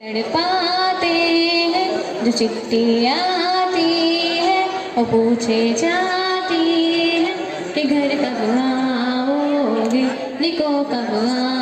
तड़पाते हैं जो चिट्ठी आती है वो पूछे जाती निको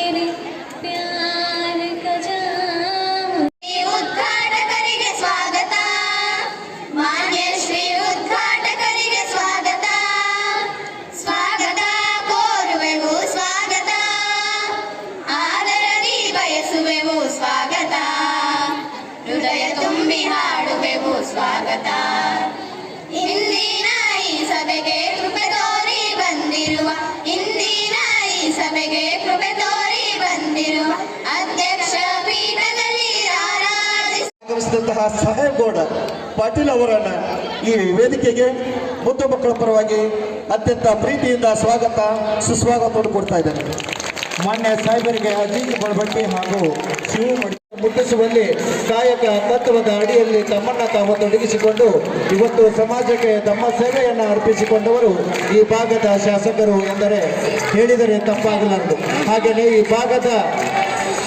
ಆಗಮಿಸಿದಂತಹ ಸಾಹೇಬ್ಗೌಡ ಪಾಟೀಲ್ ಅವರನ್ನ ಈ ವೇದಿಕೆಗೆ ಮುದ್ದು ಮಕ್ಕಳ ಪರವಾಗಿ ಅತ್ಯಂತ ಪ್ರೀತಿಯಿಂದ ಸ್ವಾಗತ, ಸುಸ್ವಾಗತವನ್ನು ಕೊಡ್ತಾ ಇದ್ದಾರೆ ಮಾನ್ಯ ಸಾಹೇಬರಿಗೆ ಅಜಿತ್ ಬಳಬಟ್ಟಿ ಹಾಗೂ ಶಿವ ಮುಟ್ಟಿಸುವಲ್ಲಿ ಕಾಯಕ ತತ್ವದ ಅಡಿಯಲ್ಲಿ ತಮ್ಮನ್ನ ತಾವು ತೊಡಗಿಸಿಕೊಂಡು ಇವತ್ತು ಸಮಾಜಕ್ಕೆ ತಮ್ಮ ಸೇವೆಯನ್ನು ಅರ್ಪಿಸಿಕೊಂಡವರು ಈ ಭಾಗದ ಶಾಸಕರು ಎಂದರೆ ಹೇಳಿದರೆ ತಪ್ಪಾಗಲಾರದು. ಹಾಗೆಯೇ ಈ ಭಾಗದ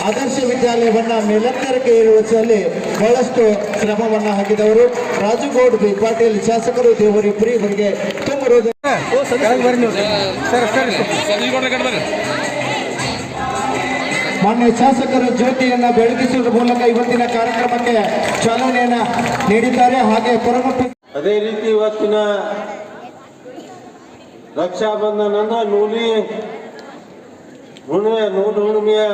ಆದರ್ಶ ವಿದ್ಯಾಲಯವನ್ನ ನಿರಂತರಕ್ಕೆ ಇರುವಲ್ಲಿ ಬಹಳಷ್ಟು ಶ್ರಮವನ್ನ ಹಾಕಿದವರು. ರಾಜುಗೌಡ್ ಬಿ ಪಾಟೀಲ್ ಶಾಸಕರು ದೇವರಿ ಪುರಿ ಹೃದಯ ಮಾನ್ಯ ಶಾಸಕರು ಜ್ಯೋತಿಯನ್ನ ಬೆಳಗಿಸುವ ಮೂಲಕ ಇವತ್ತಿನ ಕಾರ್ಯಕ್ರಮಕ್ಕೆ ಚಾಲನೆಯನ್ನ ನೀಡಿದ್ದಾರೆ. ಹಾಗೆ ಪರಮಟ್ಟು ಅದೇ ರೀತಿ ಇವತ್ತಿನ ರಕ್ಷಾಬಂಧನ ನೂಲಿ ಹುಣ್ಣಿಮೆ ನೂಲು ಹುಣ್ಣಿಮೆಯ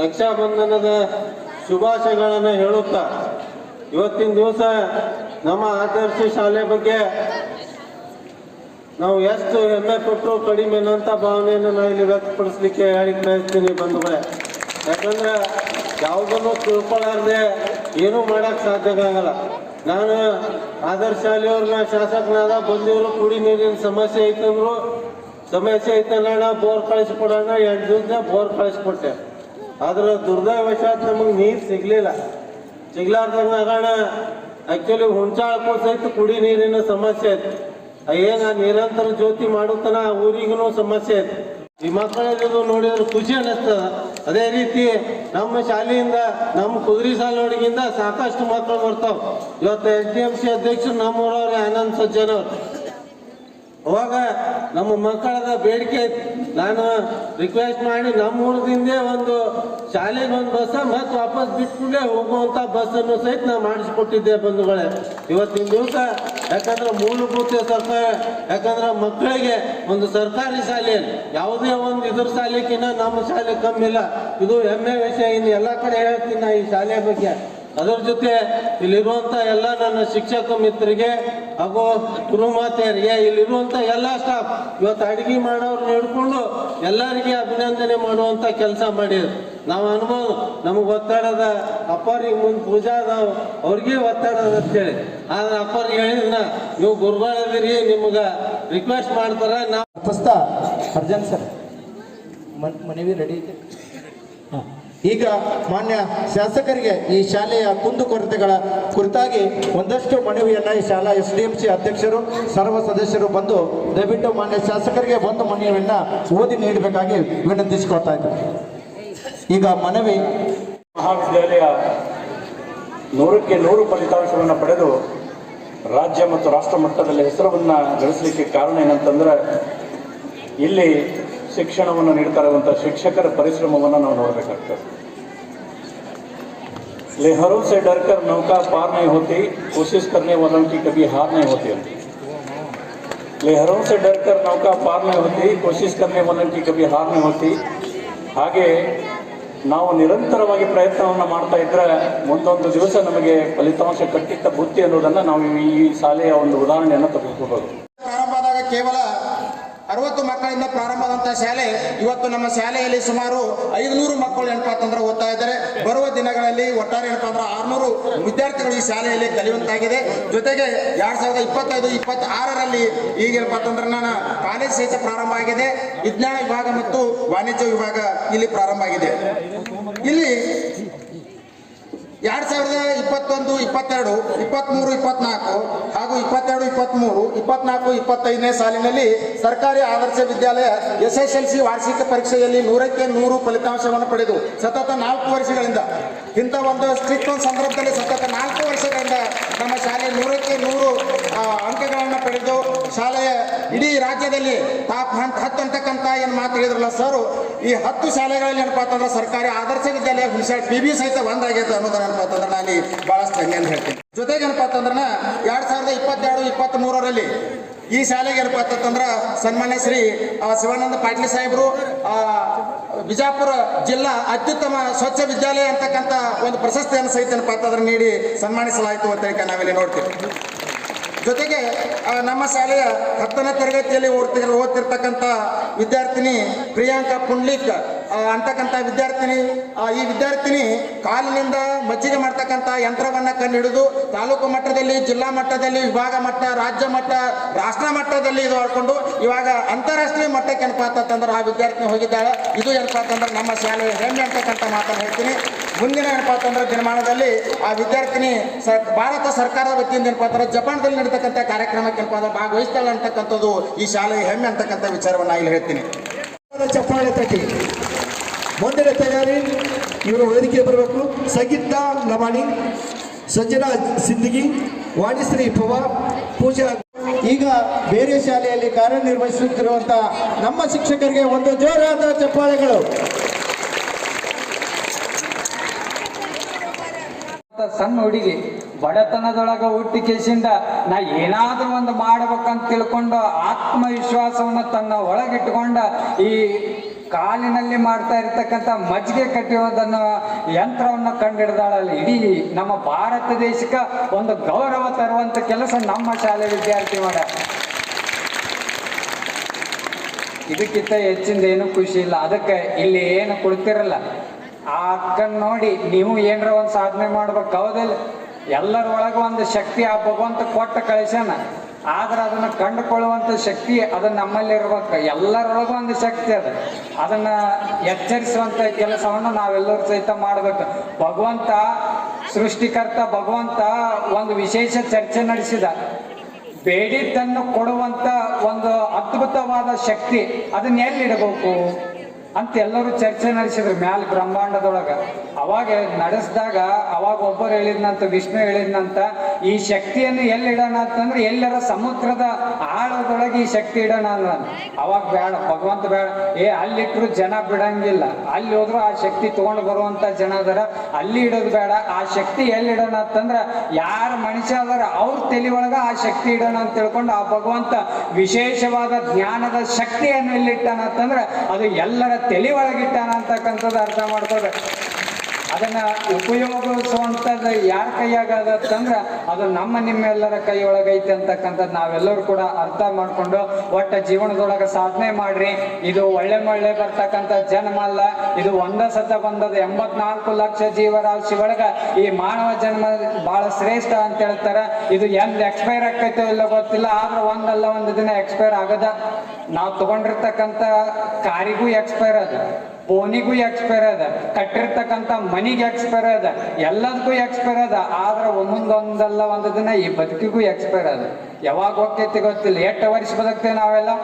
ರಕ್ಷಾಬಂಧನದ ಶುಭಾಶಯಗಳನ್ನು ಹೇಳುತ್ತಾ, ಇವತ್ತಿನ ದಿವಸ ನಮ್ಮ ಆದರ್ಶ ಶಾಲೆ ಬಗ್ಗೆ ನಾವು ಎಷ್ಟು ಹೆಮ್ಮೆ ಪಟ್ಟರು, ಕಡಿಮೆ ಅನ್ನೋಂಥ ಭಾವನೆಯನ್ನು ನಾನು ಇಲ್ಲಿ ವ್ಯಕ್ತಪಡಿಸ್ಲಿಕ್ಕೆ ಹೇಳಿ ಬಯಸ್ತೀನಿ ಬಂಧುಗಳೇ. ಯಾಕಂದ್ರೆ ಯಾವುದನ್ನು ತಿಳ್ಕೊಳ್ಳಾರ್ದೆ ಏನೂ ಮಾಡಕ್ ಸಾಧ್ಯ ಆಗಲ್ಲ. ನಾನು ಆದರ್ಶ ಶಾಲೆಯವ್ರನ್ನ ಶಾಸಕನಾದ ಬಂದಿವರು ಕುಡಿ ನೀರಿನ ಸಮಸ್ಯೆ ಐತಂದ್ರು, ಸಮಸ್ಯೆ ಐತಲ್ಲ ಬೋರ್ ಕಳಿಸ್ಕೊಡೋಣ, ಎಂಟು ದಿವಸ ಬೋರ್ ಕಳಿಸ್ಕೊಟ್ಟೆ ಆದ್ರೆ ದುರ್ದೈವಶಾತ್ ನಮಗೆ ನೀರು ಸಿಗಲಿಲ್ಲ. ಸಿಗ್ಲಾರ್ದಾಗಣ ಆಗೋಣ ಆಕ್ಚುಲಿ ಹುಂಚಾಳಕ್ಕೂ ಸಹಿತ ಕುಡಿ ನೀರಿನ ಸಮಸ್ಯೆ ಐತಿ. ಏನ ನಿರಂತರ ಜ್ಯೋತಿ ಮಾಡುತ್ತಾನ ಆ ಊರಿಗೂ ಸಮಸ್ಯೆ ಐತಿ. ಈ ಮಕ್ಕಳದ್ದು ನೋಡಿದ್ರೆ ಖುಷಿ ಅನ್ನಿಸ್ತದ ಅದೇ ರೀತಿ ನಮ್ಮ ಶಾಲೆಯಿಂದ, ನಮ್ಮ ಕುದುರೆ ಸಾಲೋಡಿಗಿಂದ ಸಾಕಷ್ಟು ಮಕ್ಕಳು ಬರ್ತಾವೆ. ಇವತ್ತು ಎಸ್ ಡಿ ಎಂ ಸಿ ಅಧ್ಯಕ್ಷರು ನಮ್ಮೂರವ್ರೆ ಆನಂದ್ ಸಜ್ಜನ್ ಅವ್ರು ಅವಾಗ ನಮ್ಮ ಮಕ್ಕಳದ ಬೇಡಿಕೆ ನಾನು ರಿಕ್ವೆಸ್ಟ್ ಮಾಡಿ ನಮ್ಮ ಊರದಿಂದೇ ಒಂದು ಶಾಲೆಗೆ ಒಂದು ಬಸ್ ಮತ್ತೆ ವಾಪಸ್ ಬಿಟ್ಕೊಂಡೇ ಹೋಗುವಂತ ಬಸ್ ಅನ್ನು ಸಹಿತ ನಾವು ಮಾಡಿಸ್ಕೊಟ್ಟಿದ್ದೆ ಬಂಧುಗಳೇ. ಇವತ್ತಿನ ದಿವಸ ಯಾಕಂದ್ರೆ ಮೂಲಭೂತ ಸರ್ಕಾರ, ಯಾಕಂದ್ರೆ ಮಕ್ಕಳಿಗೆ ಒಂದು ಸರ್ಕಾರಿ ಶಾಲೆಯಲ್ಲಿ ಯಾವುದೇ ಒಂದು ಇದ್ರ ಶಾಲೆಗಿನ್ನ ನಮ್ಮ ಶಾಲೆ ಕಮ್ಮಿ ಇಲ್ಲ ಇದು ಹೆಮ್ಮೆ ವಿಷಯ ಇನ್ನು ಎಲ್ಲ ಕಡೆ ಹೇಳ್ತೀನಿ ನಾ ಈ ಶಾಲೆ ಬಗ್ಗೆ. ಅದರ ಜೊತೆ ಇಲ್ಲಿರುವಂತ ಎಲ್ಲ ನನ್ನ ಶಿಕ್ಷಕ ಮಿತ್ರರಿಗೆ ಹಾಗೂ ಗುರುಮಾತೆಯರಿಗೆ ಇಲ್ಲಿರುವಂತ ಎಲ್ಲ ಸ್ಟಾಫ್ ಇವತ್ತು ಅಡಿಗೆ ಮಾಡೋರ್ನ ಹಿಡ್ಕೊಂಡು ಎಲ್ಲರಿಗೆ ಅಭಿನಂದನೆ ಮಾಡುವಂತ ಕೆಲಸ ಮಾಡಿದ್ರು. ನಾವು ಅನುಭವ ನಮಗೆ ಒತ್ತಡದ ಅಪ್ಪರಿಗೆ ಮುಂದೆ ಪೂಜಾ ಅದಾವ ಅವ್ರಿಗೆ ಒತ್ತಡ ಅಂತ ಅಂತೇಳಿ ಆದ್ರೆ ಅಪ್ಪರಿಗೆ ಹೇಳಿದ್ನ ನೀವು ಗುರುಗಳಿದಿರಿ ನಿಮ್ಗೆ ರಿಕ್ವೆಸ್ಟ್ ಮಾಡ್ತಾರ ನಾವು ಅರ್ಜನ್ ಸರ್ ಮನ್- ಮನವಿ ರೆಡಿ ಇದೆ ಹಾ. ಈಗ ಮಾನ್ಯ ಶಾಸಕರಿಗೆ ಈ ಶಾಲೆಯ ಕುಂದುಕೊರತೆಗಳ ಕುರಿತಾಗಿ ಒಂದಷ್ಟು ಮನವಿಯನ್ನು ಈ ಶಾಲಾ ಎಸ್ ಡಿ ಎಂ ಸಿ ಅಧ್ಯಕ್ಷರು, ಸರ್ವ ಸದಸ್ಯರು ಬಂದು ದಯವಿಟ್ಟು ಮಾನ್ಯ ಶಾಸಕರಿಗೆ ಒಂದು ಮನವಿಯನ್ನು ಓದಿ ನೀಡಬೇಕಾಗಿ ವಿನಂತಿಸಿಕೊಳ್ತಾ ಇದ್ದಾರೆ. ಈಗ ಮನವಿ ಮಹಾವಿದ್ಯಾಲಯ ನೂರಕ್ಕೆ ನೂರು ಫಲಿತಾಂಶಗಳನ್ನು ಪಡೆದು ರಾಜ್ಯ ಮತ್ತು ರಾಷ್ಟ್ರ ಮಟ್ಟದಲ್ಲಿ ಹೆಸರನ್ನು ಗಳಿಸಲಿಕ್ಕೆ ಕಾರಣ ಏನಂತಂದ್ರೆ, ಇಲ್ಲಿ ಶಿಕ್ಷಣವನ್ನು ನೀಡ್ತಾ ಇರುವಂಥ ಶಿಕ್ಷಕರ ಪರಿಶ್ರಮವನ್ನು ನಾವು ನೋಡಬೇಕಾಗ್ತದೆ लेहरों से डरकर नौका पार नहीं होती कोशिश करने वालों की कभी हार नहीं होती ಅಂತ लेहरों से डरकर नौका पार नहीं होती कोशिश करने वालों की कभी हार नहीं होती ಹಾಗೆ ನಾವು ನಿರಂತರವಾಗಿ ಪ್ರಯತ್ನವನ್ನು ಮಾಡ್ತಾ ಇದ್ರೆ ಮುಂದೊಂದು ದಿವಸ ನಮಗೆ ಫಲಿತಾಂಶ ಕಟ್ಟಿಟ್ಟ ಬುತ್ತಿ ಅನ್ನೋದನ್ನು ನಾವು ಈ ಶಾಲೆಯ ಒಂದು ಉದಾಹರಣೆಯನ್ನು ತೆಗೆದುಕೋಬಹುದು ಪ್ರಾರಂಭ ಆದಾಗ ಕೇವಲ ಅರವತ್ತು ಮಕ್ಕಳಿಂದ ಪ್ರಾರಂಭವಾದಂತಹ ಶಾಲೆ ಇವತ್ತು ನಮ್ಮ ಶಾಲೆಯಲ್ಲಿ ಸುಮಾರು ಐದುನೂರು ಮಕ್ಕಳು ಏನಪ್ಪಾ ಅಂತಂದ್ರೆ ಓದ್ತಾ ಇದ್ದಾರೆ. ಬರುವ ದಿನಗಳಲ್ಲಿ ಒಟ್ಟಾರೆ ಏನಪ್ಪಾ ಅಂದ್ರೆ ಆರ್ನೂರು ವಿದ್ಯಾರ್ಥಿಗಳು ಈ ಶಾಲೆಯಲ್ಲಿ ಕಲಿಯುವಂತಾಗಿದೆ. ಜೊತೆಗೆ ಎರಡ್ ಸಾವಿರದ ಇಪ್ಪತ್ತೈದು, ಇಪ್ಪತ್ತಾರರಲ್ಲಿ ಈಗ ಏನಪ್ಪಾ ಅಂತಂದ್ರೆ ನಾನು ಕಾಲೇಜ್ ಸಹಿತ ಪ್ರಾರಂಭ ಆಗಿದೆ. ವಿಜ್ಞಾನ ವಿಭಾಗ ಮತ್ತು ವಾಣಿಜ್ಯ ವಿಭಾಗ ಇಲ್ಲಿ ಪ್ರಾರಂಭ ಆಗಿದೆ. ಇಲ್ಲಿ ಎರಡ್ ಸಾವಿರದ ಇಪ್ಪತ್ತೊಂದು, ಇಪ್ಪತ್ತೆರಡು ಇಪ್ಪತ್ತ್ಮೂರು ಇಪ್ಪತ್ನಾಲ್ಕು ಹಾಗೂ ಇಪ್ಪತ್ತೆರಡು ಇಪ್ಪತ್ತ್ಮೂರು ಇಪ್ಪತ್ನಾಲ್ಕು, ಇಪ್ಪತ್ತೈದನೇ ಸಾಲಿನಲ್ಲಿ ಸರ್ಕಾರಿ ಆದರ್ಶ ವಿದ್ಯಾಲಯ ಎಸ್ ಎಸ್ ಎಲ್ ಸಿ ವಾರ್ಷಿಕ ಪರೀಕ್ಷೆಯಲ್ಲಿ ನೂರಕ್ಕೆ ನೂರು ಫಲಿತಾಂಶವನ್ನು ಪಡೆದು ಸತತ ನಾಲ್ಕು ವರ್ಷಗಳಿಂದ ಇಂಥ ಒಂದು ಸ್ಟ್ರಿಕ್ಟ್ ಒಂದು ಸಂದರ್ಭದಲ್ಲಿ ಸತತ ನಾಲ್ಕು ವರ್ಷಗಳಿಂದ ನಮ್ಮ ಶಾಲೆ ನೂರಕ್ಕೆ ನೂರು ಅಂಕಗಳನ್ನು ಪಡೆದು ಶಾಲೆಯ ಇಡೀ ರಾಜ್ಯದಲ್ಲಿ ಟಾಪ್ ಹಂತ ಹತ್ತು ಅಂತಕ್ಕಂಥ ಏನು ಮಾತು ಹೇಳಿದ್ರಲ್ಲ ಸರ್, ಈ ಹತ್ತು ಶಾಲೆಗಳಲ್ಲಿ ಏನಪ್ಪ ಅಂತಂದ್ರೆ ಸರ್ಕಾರಿ ಆದರ್ಶ ವಿದ್ಯಾಲಯ ಹುಣಸೆ, ಪಿ ಬಿ ಸಹಿತ ಒಂದಾಗೈತೆ ಅನ್ನೋದನ್ನ ಏನಪ್ಪ ಅಂತಂದ್ರೆ ನಾನು ಭಾಳಷ್ಟು ಹಂಗೆ ಅಂತ ಹೇಳ್ತೀನಿ. ಜೊತೆಗೆ ಏನಪ್ಪ ಅಂತಂದ್ರೆ ಎರಡು ಸಾವಿರದ ಇಪ್ಪತ್ತೆರಡು ಇಪ್ಪತ್ತ್ ಮೂರರಲ್ಲಿ ಈ ಶಾಲೆಗೆ ಏನಪ್ಪ ಅಂತಂದ್ರೆ ಸನ್ಮಾನ್ಯ ಶ್ರೀ ಶಿವಾನಂದ ಪಾಟೀಲ್ ಸಾಹೇಬರು ಬಿಜಾಪುರ ಜಿಲ್ಲಾ ಅತ್ಯುತ್ತಮ ಸ್ವಚ್ಛ ವಿದ್ಯಾಲಯ ಅಂತಕ್ಕಂಥ ಒಂದು ಪ್ರಶಸ್ತಿಯನ್ನು ಸಹಿತ ಏನಪ್ಪ ಅಂತಂದ್ರೆ ನೀಡಿ ಸನ್ಮಾನಿಸಲಾಯಿತು ಅಂತ ಹೇಳಿ ನಾವಿಲ್ಲಿ ನೋಡ್ತೀವಿ. ಜೊತೆಗೆ ನಮ್ಮ ಶಾಲೆಯ ಹತ್ತನೇ ತರಗತಿಯಲ್ಲಿ ಓದ್ತಿರ್ ಓದ್ತಿರ್ತಕ್ಕಂಥ ವಿದ್ಯಾರ್ಥಿನಿ ಪ್ರಿಯಾಂಕಾ ಪುಂಡ್ಲಿಕ್ ಅಂತಕ್ಕಂಥ ವಿದ್ಯಾರ್ಥಿನಿ ಈ ವಿದ್ಯಾರ್ಥಿನಿ ಕಾಲಿನಿಂದ ಮಜ್ಜಿಗೆ ಮಾಡ್ತಕ್ಕಂಥ ಯಂತ್ರವನ್ನು ಕಂಡುಹಿಡಿದು ತಾಲೂಕು ಮಟ್ಟದಲ್ಲಿ, ಜಿಲ್ಲಾ ಮಟ್ಟದಲ್ಲಿ, ವಿಭಾಗ ಮಟ್ಟ, ರಾಜ್ಯ ಮಟ್ಟ, ರಾಷ್ಟ್ರ ಮಟ್ಟದಲ್ಲಿ ಇದು ಆಡ್ಕೊಂಡು ಇವಾಗ ಅಂತಾರಾಷ್ಟ್ರೀಯ ಮಟ್ಟಕ್ಕೆ ಏನಪ್ಪ ಅಂತಂದ್ರೆ ಆ ವಿದ್ಯಾರ್ಥಿನಿ ಹೋಗಿದ್ದಾಳೆ. ಇದು ಏನಪ್ಪ ಅಂತಂದ್ರೆ ನಮ್ಮ ಶಾಲೆಯ ಹೆಮ್ಮೆ ಅಂತಕ್ಕಂಥ ಮಾತನ್ನು ಹೇಳ್ತೀನಿ. ಮುಂದಿನ ಏನಪ್ಪ ಅಂತಂದ್ರೆ ದಿನಮಾನದಲ್ಲಿ ಆ ವಿದ್ಯಾರ್ಥಿನಿ ಭಾರತ ಸರ್ಕಾರದ ವತಿಯಿಂದ ಏನಪ್ಪ ಅಂತಂದ್ರೆ ಜಪಾನ್ದಲ್ಲಿ ನಡೀತಕ್ಕಂಥ ಕಾರ್ಯಕ್ರಮಕ್ಕೆ ಏನಪ್ಪ ಅಂದ್ರೆ ಭಾಗವಹಿಸ್ತಾಳೆ ಅಂತಕ್ಕಂಥದ್ದು ಈ ಶಾಲೆಯ ಹೆಮ್ಮೆ ಅಂತಕ್ಕಂಥ ವಿಚಾರವನ್ನು ಇಲ್ಲಿ ಹೇಳ್ತೀನಿ. ಚಪ್ಪಾಳೆ ತಟ್ಟಿ. ಮುಂದಿನ ತಯಾರಿ ಇವರು ವೇದಿಕೆ ಬರಬೇಕು. ಸಂಗೀತ ಲಮಾಣಿ ಸಂಜನಾ ಸಿದ್ದಿಗಿ ವಾಣಿಶ್ರೀ ಪವ ಪೂಜಾ. ಈಗ ಬೇರೆ ಶಾಲೆಯಲ್ಲಿ ಕಾರ್ಯನಿರ್ವಹಿಸುತ್ತಿರುವಂಥ ನಮ್ಮ ಶಿಕ್ಷಕರಿಗೆ ಒಂದು ಜೋರಾದ ಚಪ್ಪಾಳೆಗಳು. ಅಂತ ಸಣ್ಣ ಹುಡುಗಿ ಬಡತನದೊಳಗ ಹುಟ್ಟಿ ಕೇಸಿಂದ ನಾ ಏನಾದ್ರೂ ಒಂದು ಮಾಡ್ಬೇಕಂತ ತಿಳ್ಕೊಂಡು ಆತ್ಮವಿಶ್ವಾಸವನ್ನ ತನ್ನ ಒಳಗಿಟ್ಕೊಂಡ ಈ ಕಾಲಿನಲ್ಲಿ ಮಾಡ್ತಾ ಇರ್ತಕ್ಕಂಥ ಮಜ್ಜಿಗೆ ಕಟ್ಟುವುದನ್ನ ಯಂತ್ರವನ್ನ ಕಂಡಿಡ್ದಾಳಲ್ಲ ಇಡೀ ನಮ್ಮ ಭಾರತ ದೇಶಕ್ಕೆ ಒಂದು ಗೌರವ ತರುವಂತ ಕೆಲಸ ನಮ್ಮ ಶಾಲೆ ವಿದ್ಯಾರ್ಥಿ ಮಾಡ. ಇದಕ್ಕಿಂತ ಹೆಚ್ಚಿಂದ ಏನು ಖುಷಿ ಇಲ್ಲ. ಅದಕ್ಕೆ ಇಲ್ಲಿ ಏನು ಕೊಡ್ತಿರಲ್ಲ. ಆ ಅಕ್ಕನ್ ನೋಡಿ ನೀವು ಏನರ ಒಂದು ಸಾಧನೆ ಮಾಡ್ಬೇಕು. ಹೌದಿಲ್ಲ? ಎಲ್ಲರ ಒಳಗೆ ಒಂದು ಶಕ್ತಿ ಆ ಭಗವಂತ ಕೊಟ್ಟ ಕಳಿಸ್ಯಾನ. ಆದ್ರೆ ಅದನ್ನ ಕಂಡುಕೊಳ್ಳುವಂತ ಶಕ್ತಿ ಅದು ನಮ್ಮಲ್ಲಿ ಇರ್ಬೇಕು ಎಲ್ಲರೊಳಗೂ ಒಂದು ಶಕ್ತಿ ಅದ. ಅದನ್ನ ಎಚ್ಚರಿಸುವಂತ ಕೆಲಸವನ್ನು ನಾವೆಲ್ಲರೂ ಸಹಿತ ಮಾಡ್ಬೇಕು. ಭಗವಂತ, ಸೃಷ್ಟಿಕರ್ತ ಭಗವಂತ ಒಂದು ವಿಶೇಷ ಚರ್ಚೆ ನಡೆಸಿದ. ಬೇಡಿದ್ದನ್ನು ಕೊಡುವಂತ ಒಂದು ಅದ್ಭುತವಾದ ಶಕ್ತಿ ಅದನ್ನ ಎಲ್ಲಿಡಬೇಕು ಅಂತ ಎಲ್ಲರೂ ಚರ್ಚೆ ನಡೆಸಿದ್ರು ಮ್ಯಾಲ ಬ್ರಹ್ಮಾಂಡದೊಳಗ. ಅವಾಗ ನಡೆಸಿದಾಗ ಅವಾಗ ಒಬ್ಬರು ಹೇಳಿದ್ನಂತ, ವಿಷ್ಣು ಹೇಳಿದ್ನಂತ ಈ ಶಕ್ತಿಯನ್ನು ಎಲ್ಲಿಡೋಣ ಅಂತಂದ್ರೆ ಎಲ್ಲರ ಸಮುದ್ರದ ಆಳದೊಳಗೆ ಈ ಶಕ್ತಿ ಇಡೋಣ ಅಲ್ಲ ಅವಾಗ ಬೇಡ, ಭಗವಂತ ಬೇಡ. ಏ, ಅಲ್ಲಿಟ್ರು ಜನ ಬಿಡಂಗಿಲ್ಲ. ಅಲ್ಲಿ ಹೋದ್ರು ಆ ಶಕ್ತಿ ತಗೊಂಡು ಬರುವಂತ ಜನ ಅದರ. ಅಲ್ಲಿ ಇಡೋದು ಬೇಡ. ಆ ಶಕ್ತಿ ಎಲ್ಲಿ ಇಡೋಣ ಅಂತಂದ್ರ ಯಾರ ಮನುಷ್ಯ ಅದರ ಅವ್ರ ತಲೆ ಒಳಗ ಆ ಶಕ್ತಿ ಇಡೋಣ ಅಂತ ತಿಳ್ಕೊಂಡು ಆ ಭಗವಂತ ವಿಶೇಷವಾದ ಜ್ಞಾನದ ಶಕ್ತಿಯನ್ನು ಎಲ್ಲಿಟ್ಟಾನ ಅಂತಂದ್ರೆ ಅದು ಎಲ್ಲರ ತಲೆ ಒಳಗಿಟ್ಟಾನ ಅಂತಕ್ಕಂಥದ್ದು ಅರ್ಥ ಮಾಡ್ಕೋಬೇಕು ಅದನ್ನ ಉಪಯೋಗಿಸುವಂಥದ್ದು ಯಾರ ಕೈಯಾಗದ ಅಂತಂದ್ರ ಅದು ನಮ್ಮ ನಿಮ್ಮೆಲ್ಲರ ಕೈಯೊಳಗೈತೆ ಅಂತಕ್ಕಂಥದ್ದು ನಾವೆಲ್ಲರೂ ಕೂಡ ಅರ್ಥ ಮಾಡ್ಕೊಂಡು ಒಟ್ಟ ಜೀವನದೊಳಗೆ ಸಾಧನೆ ಮಾಡ್ರಿ. ಇದು ಒಳ್ಳೆ ಮಳ್ಳೆ ಬರ್ತಕ್ಕಂಥ ಜನ್ಮ ಅಲ್ಲ. ಇದು ಒಂದ ಸತ ಬಂದದ ಎಂಬತ್ನಾಲ್ಕು ಲಕ್ಷ ಜೀವರಾಶಿ ಒಳಗ ಈ ಮಾನವ ಜನ್ಮ ಬಹಳ ಶ್ರೇಷ್ಠ ಅಂತ ಹೇಳ್ತಾರ. ಇದು ಎಂದ್ ಎಕ್ಸ್ಪೈರ್ ಆಕೈತೋ ಇಲ್ಲ ಗೊತ್ತಿಲ್ಲ, ಆದ್ರೆ ಒಂದಲ್ಲ ಒಂದು ದಿನ ಎಕ್ಸ್ಪೈರ್ ಆಗದ. ನಾವು ತಗೊಂಡಿರ್ತಕ್ಕಂಥ ಕಾರಿಗೂ ಎಕ್ಸ್ಪೈರ್ ಅದ. ಫೋನಿಗೂ ಎಕ್ಸ್ಪೈರ್ ಅದ, ಕಟ್ಟಿರ್ತಕ್ಕಂಥ ಮನಿಗೆ ಎಕ್ಸ್ಪೈರ್ ಅದ, ಎಲ್ಲದಕ್ಕೂ ಎಕ್ಸ್ಪೈರ್ ಅದ, ಆದ್ರೆ ಒಂದೊಂದೊಂದಲ್ಲ ಒಂದು ದಿನ ಈ ಬದುಕಿಗೂ ಎಕ್ಸ್ಪೈರ್ ಅದ. ಯಾವಾಗ ಹೋಗ್ತೈತಿ ಗೊತ್ತಿಲ್ಲ, ಎಷ್ಟು ವರ್ಷ ಬದುಕ್ತೇವೆ ನಾವೆಲ್ಲ?